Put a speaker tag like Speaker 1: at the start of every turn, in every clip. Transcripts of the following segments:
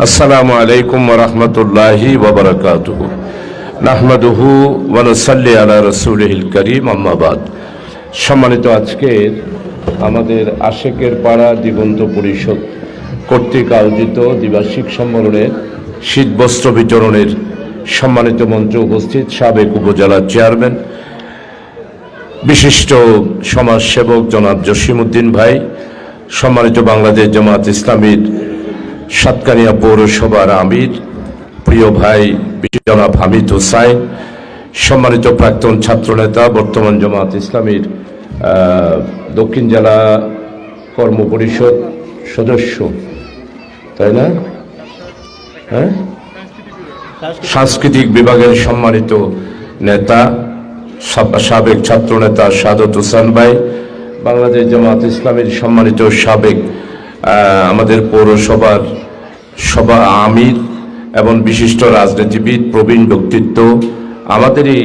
Speaker 1: আসসালামু আলাইকুম রহমতুল্লাহি ওবরাকাতুহ নাহমাদুহু ওয়ানুসাল্লি আলা রসুলহিল করিম আম্মাবাদ সম্মানিত আজকের আমাদের আশেকের পাড়া দিগন্ত পরিষদ কর্তৃক আয়োজিত দ্বিবার্ষিক সম্মেলনের শীতবস্ত্র বিতরণের সম্মানিত মঞ্চে উপস্থিত সাবেক উপজেলার চেয়ারম্যান, বিশিষ্ট সমাজসেবক জনাব জসিমউদ্দিন ভাই, সম্মানিত বাংলাদেশ জামাত ইসলামীর সাতকানিয়া পৌরসভার আমির, প্রিয় ভাই জনাব হামিদ হুসাইন সম্মানিত প্রাক্তন ছাত্রনেতা, বর্তমান জামাত ইসলামীর দক্ষিণ জেলা কর্ম পরিষদ সদস্য। তাই না? হ্যাঁ? সাংস্কৃতিক বিভাগের সম্মানিত নেতা, সাব- সাবেক ছাত্রনেতা সাদত হোসেন ভাই, বাংলাদেশ জামাত ইসলামের সম্মানিত সাবেক আমাদের পৌরসভার সভা আমির এবং বিশিষ্ট রাজনীতিবিদ প্রবীণ ব্যক্তিত্ব। আমাদের এই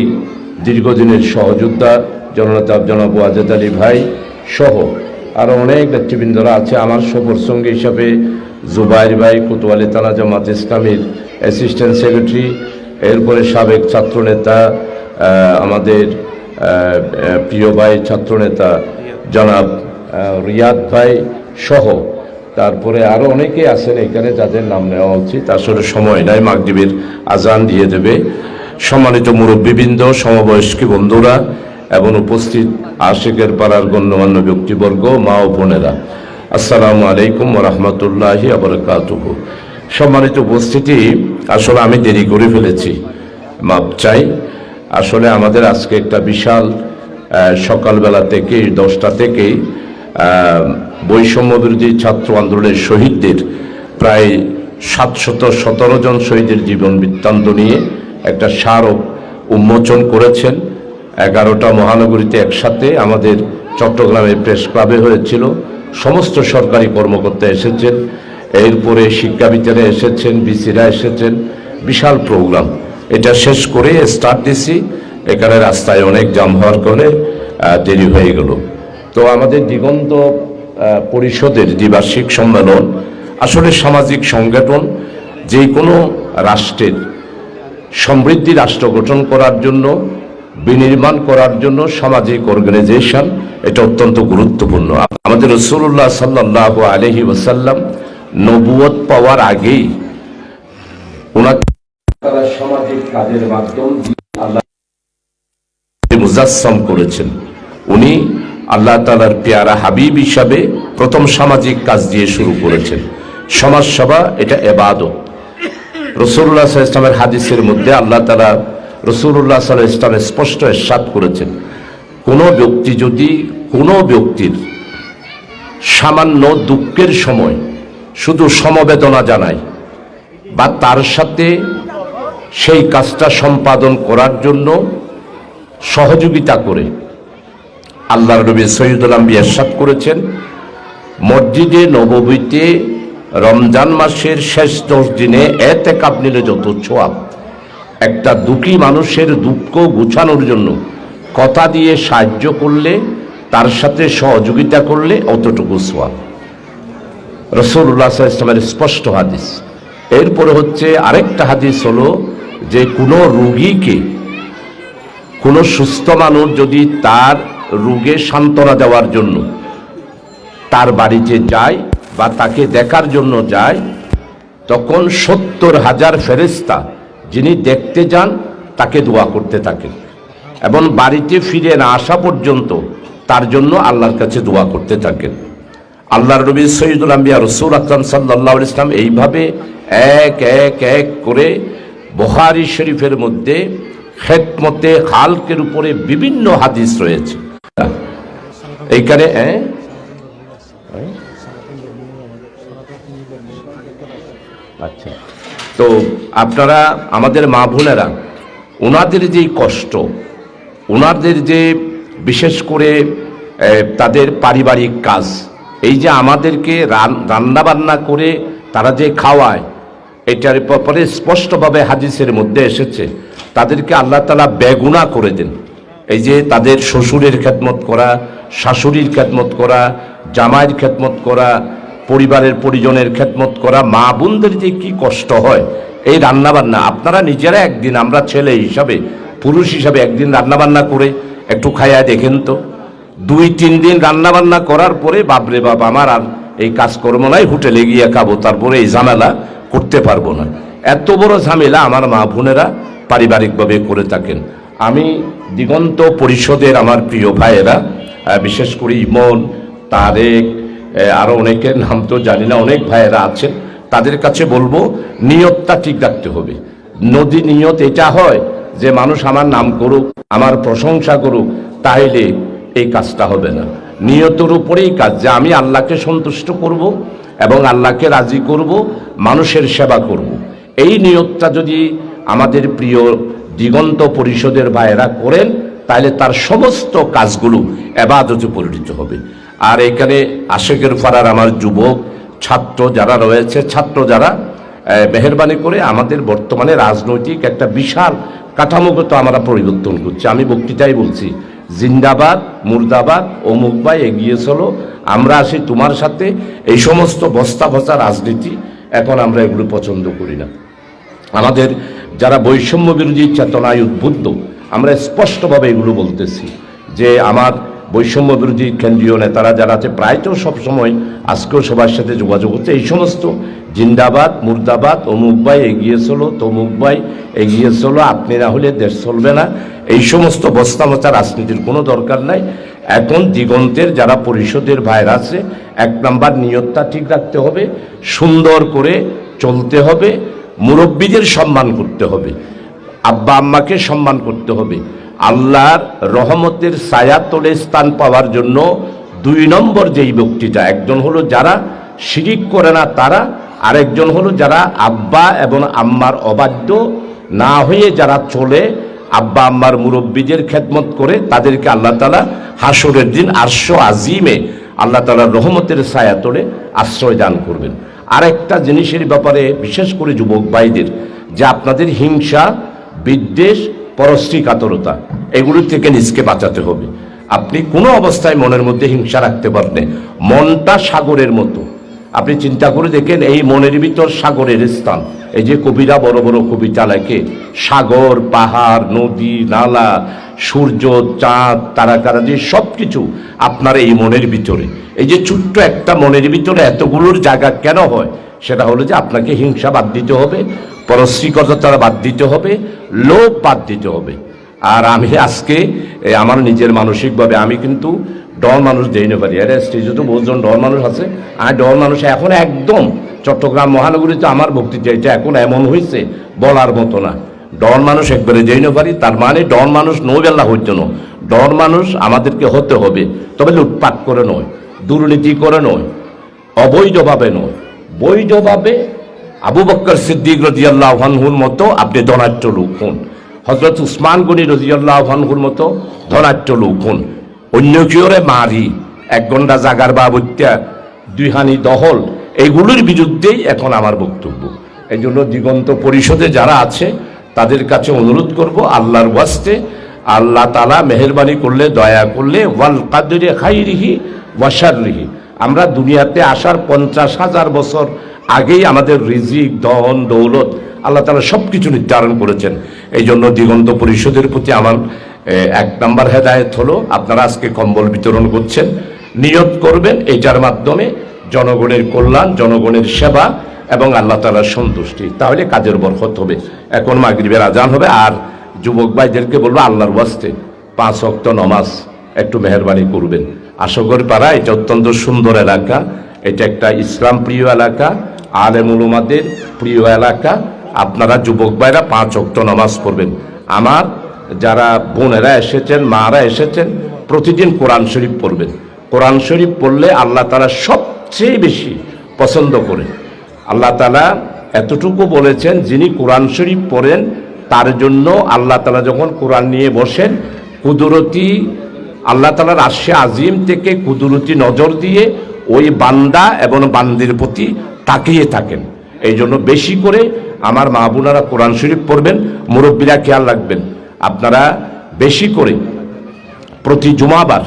Speaker 1: দীর্ঘদিনের সহযোদ্ধা জননেতা জনাব ওয়াজেদ আলী ভাই সহ আরও অনেক নেতৃবৃন্দরা আছে। আমার সঙ্গী হিসাবে জুবাইর ভাই, কোতোয়ালি থানা জামাত ইসলামীর অ্যাসিস্ট্যান্ট সেক্রেটারি এরপরে সাবেক ছাত্রনেতা আমাদের প্রিয় ভাই, ছাত্রনেতা জনাব রিয়াদ ভাই সহ তারপরে আরও অনেকে আছেন এখানে যাদের নাম নেওয়া উচিত। আসলে সময় নাই, মাগরিবের আজান দিয়ে দেবে। সম্মানিত মুরব্বীবৃন্দ, সমবয়স্ক বন্ধুরা এবং উপস্থিত আশেকের পাড়ার গণ্যমান্য ব্যক্তিবর্গ, মা ও বোনেরা, আসসালামু আলাইকুম রহমতুল্লাহি আবরকাতুহ সম্মানিত উপস্থিতি, আসলে আমি দেরি করে ফেলেছি, মাপ চাই। আসলে আমাদের আজকে একটা বিশাল সকালবেলা থেকেই দশটা থেকেই বৈষম্য বিরোধী ছাত্র আন্দোলনের শহীদদের প্রায় সাতশত সতেরো জন শহীদের জীবন বৃত্তান্ত নিয়ে একটা স্মারক উন্মোচন করেছেন। এগারোটা মহানগরীতে একসাথে আমাদের চট্টগ্রামে প্রেস ক্লাবে হয়েছিল। সমস্ত সরকারি কর্মকর্তা এসেছেন। এরপরে শিক্ষাবিদারা এসেছেন বিসিরা এসেছেন। বিশাল প্রোগ্রাম। এটা শেষ করে স্টার্ট দিছি। এখানে রাস্তায় অনেক জাম হওয়ার আহ, দেরি হয়ে গেল। তো আমাদের দিগন্ত পরিষদের দ্বিবার্ষিক সম্মেলন, আসলে সামাজিক সংগঠন যে কোনো রাষ্ট্রের সমৃদ্ধি রাষ্ট্র গঠন করার জন্য, বিনির্মাণ করার জন্য সামাজিক অর্গানাইজেশন এটা অত্যন্ত গুরুত্বপূর্ণ। আমাদের রসুল্লাহ সাল্লাহ আলহি ওসাল্লাম নবুয়ত পাওয়ার আগেই সামাজিক কাজের মাধ্যম মুজাসম করেছেন। উনি আল্লাহ তালার পেয়ারা হাবিব হিসাবে প্রথম সামাজিক কাজ দিয়ে শুরু করেছেন। সমাজসভা, এটা এবাদত। রসুল্লাহ ইসলামের হাদিসের মধ্যে আল্লাহ তালা রসুল্লাহ সাল্লাহ ইসলামের স্পষ্ট এরশাদ করেছেন। কোনো ব্যক্তি যদি কোনো ব্যক্তির সামান্য দুঃখের সময় শুধু সমবেদনা জানায় বা তার সাথে সেই কাজটা সম্পাদন করার জন্য সহযোগিতা করে আল্লাহর নবী সৈয়দুল আম্বি এরশাদ করেছেন, মসজিদে নববীতে রমজান মাসের শেষ দশ দিনে এতে কাপ নিলে যত ছোয়াব। একটা দুঃখী মানুষের দুঃখ গুছানোর জন্য কথা দিয়ে সাহায্য করলে, তার সাথে সহযোগিতা করলে অতটুকু সোয়াব রসুল্লাহ ইসলামের স্পষ্ট হাদিস। এরপরে হচ্ছে আরেকটা হাদিস হলো যে কোনো রুগীকে, কোনো সুস্থ মানুষ যদি তার রোগে সান্ত্বনা দেওয়ার জন্য। তার বাড়িতে যায় বা তাকে দেখার জন্য যায়, তখন সত্তর হাজার ফেরেস্তা যিনি দেখতে যান, তাকে দোয়া করতে থাকেন। এবং বাড়িতে ফিরে না আসা পর্যন্ত তার জন্য আল্লাহর কাছে দোয়া করতে থাকেন। আল্লাহর নবী সৈয়দুল আম্বিয়া রসুল আকরাম সাল্লাহ ইসলাম এইভাবে এক এক এক করে বহারি শরীফের মধ্যে খেদমতে হালকের উপরে বিভিন্ন হাদিস রয়েছে। এইখানে হ্যাঁ আচ্ছা। তো আপনারা, আমাদের মা বোনেরা, ওনাদের যেই কষ্ট, ওনাদের যে বিশেষ করে তাদের পারিবারিক কাজ, এই যে আমাদেরকে রান্না বান্না করে তারা যে খাওয়ায়, এটার ব্যাপারে স্পষ্টভাবে হাদিসের মধ্যে এসেছে, তাদেরকে আল্লাহ তালা বেগুনা করে দেন। এই যে তাদের শ্বশুরের খেদমত করা, শাশুড়ির খেদমত করা, জামাইয়ের খেদমত করা, পরিবারের পরিজনের খেদমত করা, মা বোনদের যে কি কষ্ট হয়, এই রান্নাবান্না, আপনারা নিজেরা একদিন, আমরা ছেলে হিসাবে, পুরুষ হিসাবে একদিন রান্নাবান্না করে একটু খাইয়া দেখেন তো। দুই, তিন দিন রান্নাবান্না করার পরে, বাপরে বাপ, আমার আর এই কাজকর্ম নাই, হোটেলে গিয়ে খাব, তারপরে এই ঝামেলা করতে পারব না। এত বড় ঝামেলা আমার মা বোনেরা পারিবারিকভাবে করে থাকেন। আমি দিগন্ত পরিষদের আমার প্রিয় ভাইয়েরা বিশেষ করে ইমন, তারেক আরও অনেকের নাম তো জানি না, অনেক ভাইয়েরা আছেন, তাদের কাছে বলব, নিয়তটা ঠিক রাখতে হবে। নদী নিয়ত এটা হয় যে মানুষ আমার নাম করুক, আমার প্রশংসা করুক, তাইলে এই কাজটা হবে না। নিয়তের উপরেই কাজ, যে আমি আল্লাহকে সন্তুষ্ট করব এবং আল্লাহকে রাজি করব, মানুষের সেবা করব। এই নিয়তটা যদি আমাদের প্রিয় দিগন্ত পরিষদের ভাইয়েরা করেন তাহলে তার সমস্ত কাজগুলো এবাদতে পরিণত হবে। আর এখানে আশেকের ফারার আমার যুবক, ছাত্র যারা রয়েছে, ছাত্র যারা মেহরবানি করে আমাদের বর্তমানে রাজনৈতিক একটা বিশাল কাঠামোগত আমরা পরিবর্তন করছি। আমি বক্তৃতায় বলছি, জিন্দাবাদ, মুর্দাবাদ, অমুক ভাই এগিয়ে চলো, আমরা আসি তোমার সাথে, এই সমস্ত বস্তা ভসা রাজনীতি এখন আমরা এগুলো পছন্দ করি না। আমাদের যারা বৈষম্য বিরোধী চেতনায় উদ্বুদ্ধ, আমরা স্পষ্টভাবে এগুলো বলতেছি যে আমার বৈষম্য বিরোধী কেন্দ্রীয় নেতারা যারা আছে প্রায় তো সবসময় আজকেও সবার সাথে যোগাযোগ হচ্ছে। এই সমস্ত জিন্দাবাদ, মুর্দাবাদ, অমুক ভাই এগিয়ে চলো, তমুক ভাই এগিয়ে চলো, আপনি না হলে দেশ চলবে না। এই সমস্ত বস্তা মচা রাজনীতির কোনো দরকার নাই। এখন দিগন্তের যারা পরিষদের ভাইরা আছে, এক নাম্বার নিয়তটা ঠিক রাখতে হবে, সুন্দর করে চলতে হবে। মুরব্বীদের সম্মান করতে হবে, আব্বা আম্মাকে সম্মান করতে হবে। আল্লাহর রহমতের ছায়া তলে স্থান পাওয়ার জন্য দুই নম্বর যেই ব্যক্তিটা, একজন হলো যারা শিরিক করে না তারা, আরেকজন হলো যারা আব্বা এবং আম্মার অবাধ্য না হয়ে যারা চলে, আব্বা আম্মার মুরব্বীদের খেদমত করে তাদেরকে আল্লাহ তালা হাসরের দিন আরশো আজিমে আল্লাহ তালার রহমতের ছায়া তোলে আশ্রয় দান করবেন। আরেকটা জিনিসের ব্যাপারে বিশেষ করে যুবক ভাইদের, যে আপনাদের হিংসা, বিদ্বেষ পরশ্রী কাতরতা এগুলোর থেকে নিজকে বাঁচাতে হবে। আপনি কোনো অবস্থায় মনের মধ্যে হিংসা রাখতে পারবেন মনটা সাগরের মতো। আপনি চিন্তা করে দেখেন এই মনের ভিতর সাগরের স্থান। এই যে কবিরা বড় বড় কবিতা লেখে সাগর, পাহাড়, নদী, নালা, সূর্য, চাঁদ তারাকারা যে সব কিছু আপনার এই মনের ভিতরে। এই যে ছোট্ট একটা মনের ভিতরে এতগুলোর জায়গা কেন হয়? সেটা হলো যে আপনাকে হিংসা বাদ দিতে হবে পরশ্রীকতা বাদ দিতে হবে, লোভ বাদ দিতে হবে। আর আমি আজকে আমার নিজের মানসিকভাবে আমি কিন্তু ডর মানুষ দেই না পারি আরে স্টেজে তো বহুজন ডর মানুষ আছে। আর ডর মানুষ এখন একদম চট্টগ্রাম মহানগরীতে আমার বক্তৃতা এটা এখন এমন হয়েছে বলার মতো না। ডর মানুষ একবারে যেই না পারি তার মানে ডর মানুষ নোবেল্লা হইতে না ডর মানুষ আমাদেরকে হতে হবে, তবে লুটপাট করে নয়, দুর্নীতি করে নয় অবৈধভাবে নয়। বৈধভাবে আবু বক্কর সিদ্দিক রজিয়াল্লাহ হানহুর মতো আপনি ধনাট্য লোক হন। হজরত উসমান গনি হানহুর মতো ধনাট্য লোক হন। অন্য কেউরে মারি, এক ঘণ্টা জাগার বা বাবত্যা দুইহানি দহল এগুলোর বিরুদ্ধেই এখন আমার বক্তব্য। এই জন্য দিগন্ত পরিষদে যারা আছে, তাদের কাছে অনুরোধ করব আল্লাহর ওয়াস্তে, আল্লাহ তালা মেহরবানি করলে, দয়া করলে, ওয়াল কাদরে খাইরিহি ওয়াশারিহি আমরা দুনিয়াতে আসার পঞ্চাশ হাজার বছর আগেই আমাদের রিজিক, ধন, দৌলত, আল্লাহ তালা সব কিছু নির্ধারণ করেছেন। এই জন্য দিগন্ত পরিষদের প্রতি আমার এক নম্বর হেদায়ত হলো, আপনারা আজকে কম্বল বিতরণ করছেন, নিয়ত করবেন এটার মাধ্যমে জনগণের কল্যাণ, জনগণের সেবা এবং আল্লাহ তালার সন্তুষ্টি। তাহলে কাজের বরকত হবে। এখন মাগরিবের আজান হবে, আর যুবক ভাইদেরকে বলব, আল্লাহর ওয়াস্তে পাঁচ অক্ত নমাজ একটু মেহরবানি করবেন। আশগর পাড়া, এটা অত্যন্ত সুন্দর এলাকা। এটা একটা ইসলাম প্রিয় এলাকা, আলেম উলুমাদের প্রিয় এলাকা। আপনারা যুবক ভাইরা পাঁচ অক্ত নমাজ পড়বেন। আমার যারা বোনেরা এসেছেন, মারা এসেছেন, প্রতিদিন কোরআন শরীফ পড়বেন। কোরআন শরীফ পড়লে আল্লাহ তালা সবচেয়ে বেশি পছন্দ করেন। আল্লাহ তালা এতটুকু বলেছেন, যিনি কোরআন শরীফ পড়েন, তার জন্য আল্লাহ তালা যখন কোরআন নিয়ে বসেন, কুদরতি আল্লাহ তালার আশে আজিম থেকে কুদরতি নজর দিয়ে ওই বান্দা এবং বান্দির প্রতি তাকিয়ে থাকেন। এই জন্য বেশি করে আমার মা বোনারা কোরআন শরীফ পড়বেন, মুরব্বীরা খেয়াল রাখবেন। আপনারা বেশি করে প্রতি জুমাবার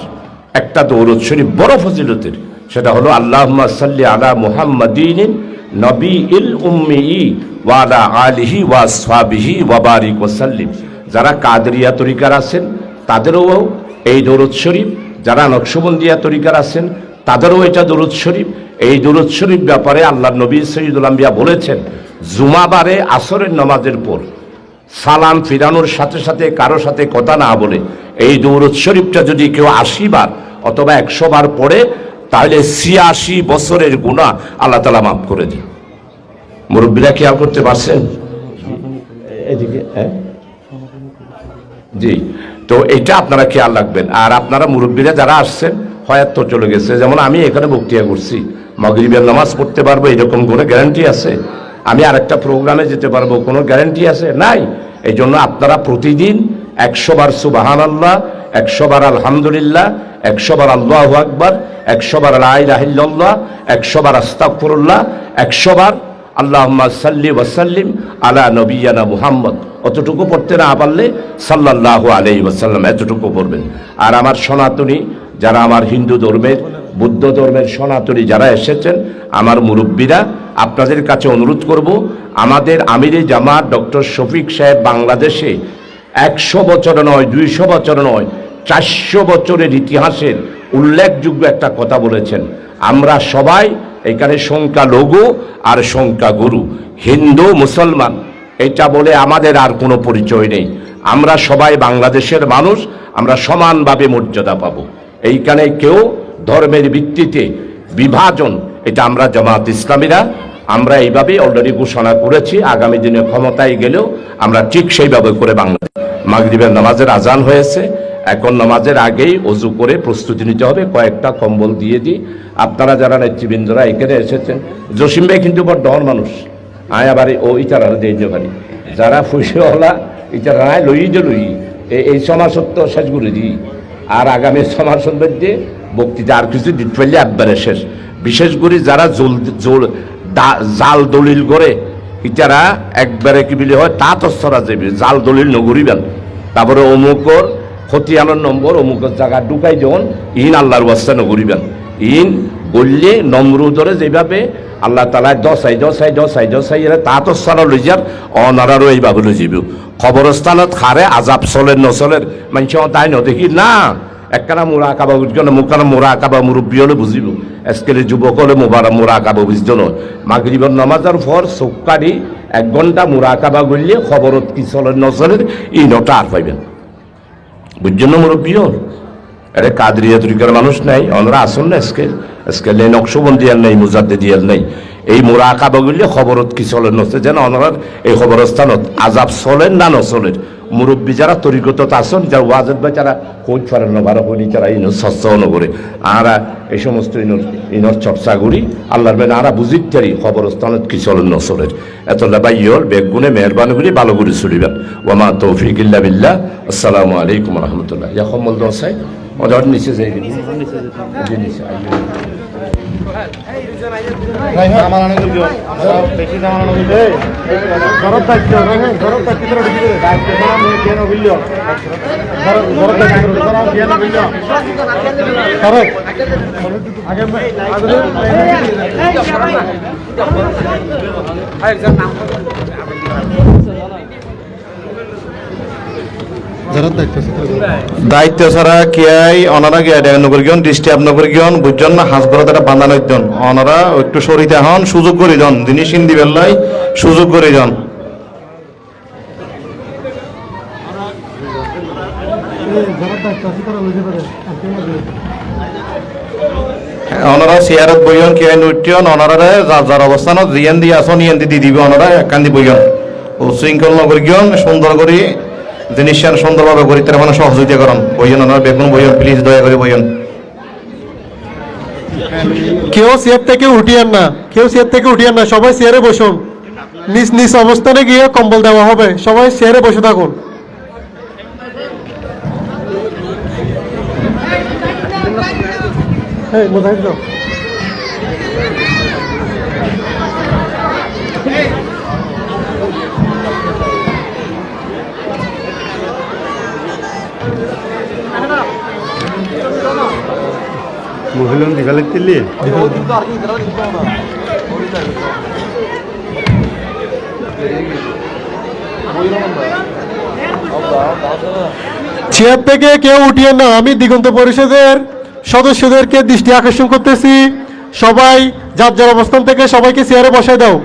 Speaker 1: একটা দৌরদ শরীফ, বড় ফজিলতের, সেটা হলো আল্লাহ সাল্লি আলা মুহাম্মাদিন নবী ইল উম্মি ওয়ালা আলিহি ওয়া সাবিহি ওয়াবারিক ওসাল্লিম যারা কাদরিয়া তরিকার আছেন, তাদেরও এই দৌরদ শরীফ। যারা নকশবন্দিয়া তরিকার আছেন, তাদেরও এটা দরুদ শরীফ। এই দরুদ শরীফ ব্যাপারে আল্লাহ নবী সৈয়দুল আম্বিয়া বলেছেন, জুমাবারে আসরের নামাজের পর সালাম ফিরানোর সাথে সাথে কারও সাথে কথা না বলে। এই দৌরদ শরীফটা যদি কেউ আশি বার অথবা একশো বার পড়ে তাহলে ছিয়াশি বছরের গুণা আল্লাহ তালা মাফ করে দিন। মুরব্বীরা খেয়াল করতে পারছেন? এদিকে হ্যাঁ। জি। তো এটা আপনারা খেয়াল রাখবেন। আর আপনারা মুরব্বীরা যারা আসছেন হয়াত তো চলে গেছে। যেমন আমি এখানে বক্তৃতা করছি। মগরিবের নামাজ পড়তে পারব এরকম কোনো গ্যারান্টি আছে? আমি আরেকটা প্রোগ্রামে যেতে পারব, কোনো গ্যারান্টি আছে? নাই। এই জন্য আপনারা প্রতিদিন একশো বার সুবাহান আল্লাহ একশো বার আলহামদুলিল্লাহ, একশো বার আল্লাহ আকবর, একশো বার আল্লাহ একশো বার আস্তাকফরুল্লাহ একশো বার আল্লাহ সাল্লি ওয়াসাল্লিম আলা নবিয়ানা মুহাম্মদ। অতটুকু পড়তে না পারলে সাল্লাহ আলাই ওয়াসাল্লাম এতটুকু পড়বেন। আর আমার সনাতনী, যারা আমার হিন্দু ধর্মের, বুদ্ধ ধর্মের সনাতনী যারা এসেছেন, আমার মুরব্বীরা আপনাদের কাছে অনুরোধ করব, আমাদের আমিরে জামাত ডক্টর শফিক সাহেব বাংলাদেশে একশো বছর নয়, দুইশো বছর নয়, চারশো বছরের ইতিহাসের উল্লেখযোগ্য একটা কথা বলেছেন। আমরা সবাই এখানে সংখ্যালঘু আর সংখ্যাগুরু হিন্দু, মুসলমান, এটা বলে আমাদের আর কোনো পরিচয় নেই। আমরা সবাই বাংলাদেশের মানুষ, আমরা সমানভাবে মর্যাদা পাব। এইখানে কেউ ধর্মের ভিত্তিতে বিভাজন এটা আমরা জামাত ইসলামীরা, আমরা এইভাবে অলরেডি ঘোষণা করেছি, আগামী দিনে ক্ষমতায় গেলেও আমরা ঠিক সেইভাবে করে বাংলাদেশ মাগরিবের নামাজের আজান হয়েছে। এখন নামাজের আগেই অজু করে প্রস্তুতি নিতে হবে, কয়েকটা কম্বল দিয়ে দিই। আপনারা যারা নেতৃবৃন্দরা এখানে এসেছেন, জসিম ভাই কিন্তু বড় ডর মানুষ। আয় আবার ও ইতারা দিয়ে পারি যারা ফুসেওয়ালা ইতারা আয় লই যে লই। এই- সমাসত্ব শেষ করে দিই। আর আগামী সমাসন মধ্যে বক্তৃতা আর কিছু দিতে পারলে একবারে শেষ। বিশেষ করে যারা জল জল জাল দলিল করে, ইতারা একবারে কি বলে হয় তা তস্তরা যাবে জাল দলিল নগরিবেন। তারপরে অমুকর খতিয়ানোর নম্বর, অমুকের জায়গা ঢুকাই যখন ইন আল্লাহর ওয়াস্তা নগরিবেন। ইন বললে নম্রুদরে যেভাবে আল্লাহ তালা দশাই দশাই দশাই দশাই এরা তা তো স্থান লই যার অনারারও এইভাবে লই যাব খবরস্থানত খারে আজাব চলের নচলের মানুষ তাই নদেখি না। একখানা মোরা আঁকাবা বুঝল মুখানা মোরা আঁকাবা মুরব্বী হলে বুঝিব। আজকালের যুবক হলে মোবারা মোরা আঁকাবা বুঝতো না মাগরিবর নামাজের পর চোখকারি এক ঘণ্টা মোরা আঁকাবা গড়লে খবরত কি চলের নচলের ই নটা আর পাইবেন। বুঝছেন না মুরব্বী হল আরে কাদরিয়া তরিকার মানুষ নাই ওনারা আসুন না আজকে আজকে নেই নকশবন্দি আর নেই মুজাদ্দে দিয়ার নেই। এই মোরা আঁকা বগিলে খবরত কি চলেন নছে যেন ওনার এই খবরস্থানত আজাব চলেন না নচলের। মুরব্বী যারা তরিকত আসন যারা ওয়াজত বা যারা কই ফারেন না, বারো কই যারা ইন সস্ত নগরে আরা এই সমস্ত ইনর ইনর চর্চা করি, আল্লাহর বেন আরা বুঝিত চারি খবরস্থানত কি চলেন নচলের। এত লেবাই ইয়র বেগুনে মেহরবানি করি, ভালো করে চলিবেন। ওমা তৌফিক ইল্লা বিল্লাহ। আসসালামু আলাইকুম রহমতুল্লাহ। ইয়া কমল দসাই অর্ডার নিচে যাই নিচে।
Speaker 2: আমার অনেক বেশি আমার অনেক ঘরত দায়িত্ব ঘরত দায়িত্ব কেন বুঝল ঘরত দায়িত্ব কেন বুঝল সরে আগে ঘরত দায়িত্ব ছাড়া কিয়াই অনারা গিয়া নগর গিয়ন ডিস্টার্ব নগর গিয়ন বুঝজন না হাঁস বড় তারা বান্ধা নইতন অনারা একটু সরিতে হন, সুযোগ করে যান। জিনিস হিন্দি বেল্লাই সুযোগ করে যান। অনারা চেয়ারত বইয়ন, কিয়াই নৃত্যন অনারারে যার যার অবস্থানত জিয়ান দি আসন, ইয়ান দি দিবে অনারা একান্দি বইয়ন। ও শৃঙ্খল নগর গিয়ন সুন্দর করে জিনিস সুন্দরভাবে করি মানে সহযোগিতা করুন। বইয়ন ওনার বেগুন বইয়ন প্লিজ দয়া করে বইয়ন।
Speaker 3: কেউ চেয়ার থেকে উঠিয়েন না কেউ চেয়ার থেকে উঠিয়েন না সবাই চেয়ারে বসুন। নিজ নিজ অবস্থানে গিয়ে কম্বল দেওয়া হবে সবাই চেয়ারে বসে থাকুন। এই, মুজাহিদ
Speaker 4: হইলাম
Speaker 3: চেয়ার থেকে কেউ উঠিয়ে না আমি দিগন্ত পরিষদের সদস্যদেরকে দৃষ্টি আকর্ষণ করতেছি। সবাই যার যার অবস্থান থেকে সবাইকে চেয়ারে বসায় দাও।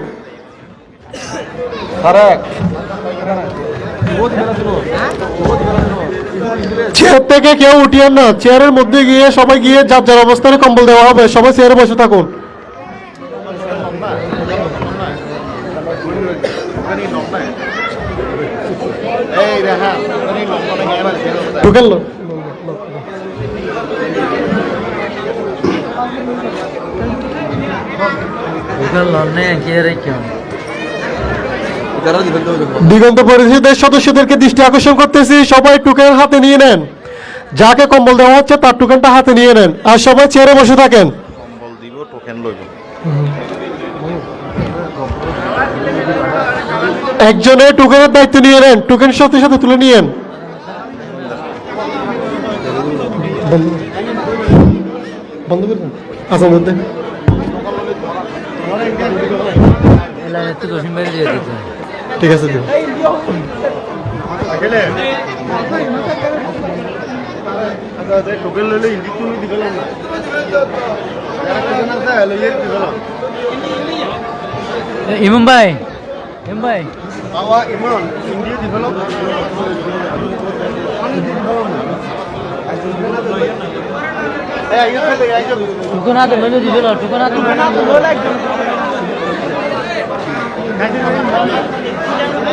Speaker 3: চেয়ার থেকে কেউ উঠিয়ে না চেয়ারের মধ্যে গিয়ে সবাই গিয়ে যার যার অবস্থানে কম্বল দেওয়া হবে, সবাই চেয়ারে বসে থাকুন ঢুকেন লো।
Speaker 5: Bukan lone kira kyo.
Speaker 3: দিগন্ত পরিষদের সদস্যদেরকে দৃষ্টি আকর্ষণ করতেছি। সবাই টুকেন হাতে নিয়ে নেন। যাকে কম্বল দেওয়া হচ্ছে তার টুকেনটা হাতে নিয়ে নেন। আর সবাই চেয়ারে বসে থাকেন।
Speaker 2: কম্বল দিব টোকেন লইব।
Speaker 3: একজনের টুকেনের দায়িত্ব নিয়ে নেন। টুকেন সাথে সাথে তুলে নিয়েন। বন্ধ আচ্ছা মধ্যে
Speaker 5: Ela itu dosin beri dia tu.
Speaker 3: ঠিক আছে দিন
Speaker 4: টোকেন লইলে ইন্দি তুমি দিবালে না
Speaker 5: Imam Bay.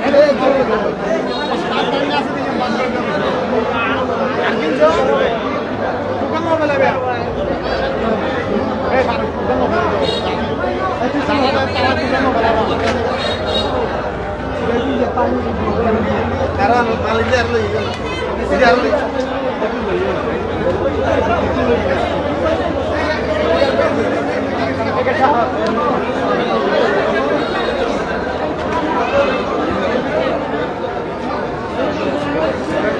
Speaker 4: বাবা ইমন ইন্ডিয়া দিবালে এই আইয়া খেলে আইয়া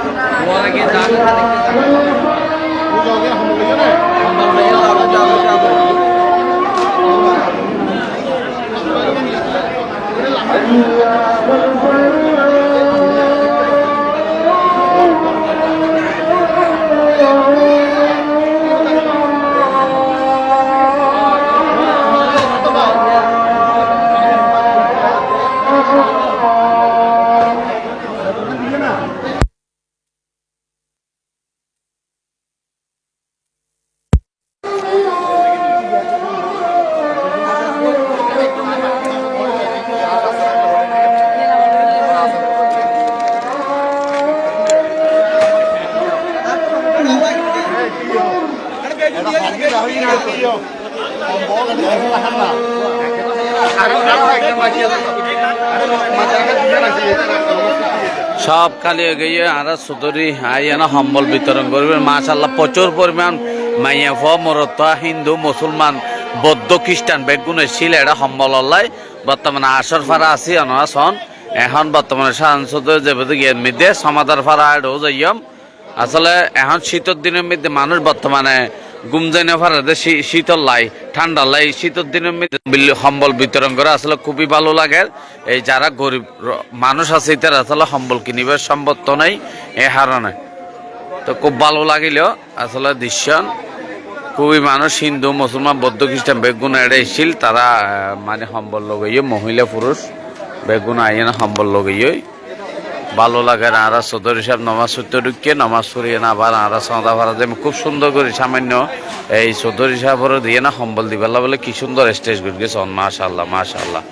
Speaker 5: वो आगे जाकर वो जाओगे हम
Speaker 4: लोग जाने हम लोग नहीं और
Speaker 6: जाओगे जाओगे সব খালি হয়ে গিয়ে আর সুতরি আইয়ানা সম্বল বিতরণ করবেন মাশাল্লাহ প্রচুর পরিমাণ মাইয়া ফ মরত হিন্দু, মুসলমান, বৌদ্ধ, খ্রিস্টান বেগুনের শিল এটা সম্বল অল্লাই বর্তমানে আসর ফারা আছি অনরা সন এখন বর্তমানে সাংসদ যেভাবে গিয়ে মধ্যে সমাদার ফারা আসলে এখন শীতের দিনের মধ্যে মানুষ বর্তমানে গুমজাইনে ফারাতে শী- শীতল লাই, ঠান্ডা লাই, শীতের মধ্যে সম্বল বিতরণ করে, আসলে খুবই ভালো লাগে। এই যারা গরিব মানুষ আছে, তারা আসলে সম্বল কিনিবে সম্ভব নাই, এ হারণে তো খুব ভালো লাগিল, আসলে দৃশ্য। খুবই মানুষ, হিন্দু, মুসলমান, বৌদ্ধ, খ্রিস্টান, বেগুন এড়ে তারা মানে সম্বল লগাইয়ে, মহিলা পুরুষ, বেগুন আইন সম্বল লগাইয়ে। ভালো লাগে না, আরা সদর হিসাব নমাজ সত্য ঢুকিয়ে নমাজ পড়িয়ে না আবার আরা সদা ভাড়া যে খুব সুন্দর করে সামান্য এই সদর হিসাবেরও দিয়ে না সম্বল দিবেলা বলে কি সুন্দর স্টেজ করে গেছে মাশাল্লাহ মাশাল্লাহ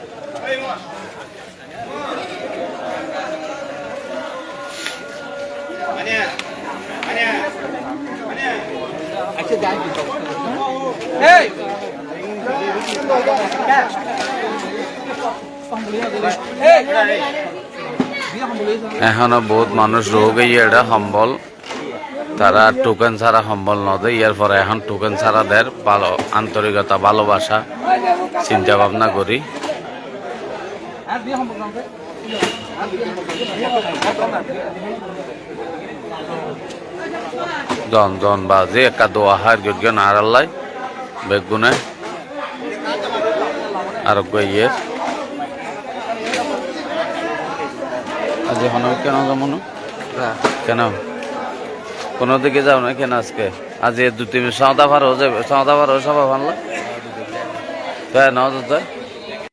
Speaker 6: এখনও বহুত মানুষ রোগ এটা সম্বল। তারা টোকেন ছাড়া সম্বল নদে। ইয়ার পরে এখন টোকেন ছাড়া দের ভালো, আন্তরিকতা, ভালোবাসা চিন্তা ভাবনা করি। জন জন, বাজে একা দোয়া হার গিয়ে গিয়ে নারাল্লাই বেগুনে আরোগ্য ইয়ের আজ আমি কেন যাব না কেন? কোনো দিকে যাও না কেন আজকে? আজ দু তিন সৌদা ভার যাবে সৌদা ভার সবাই ভালো তাই না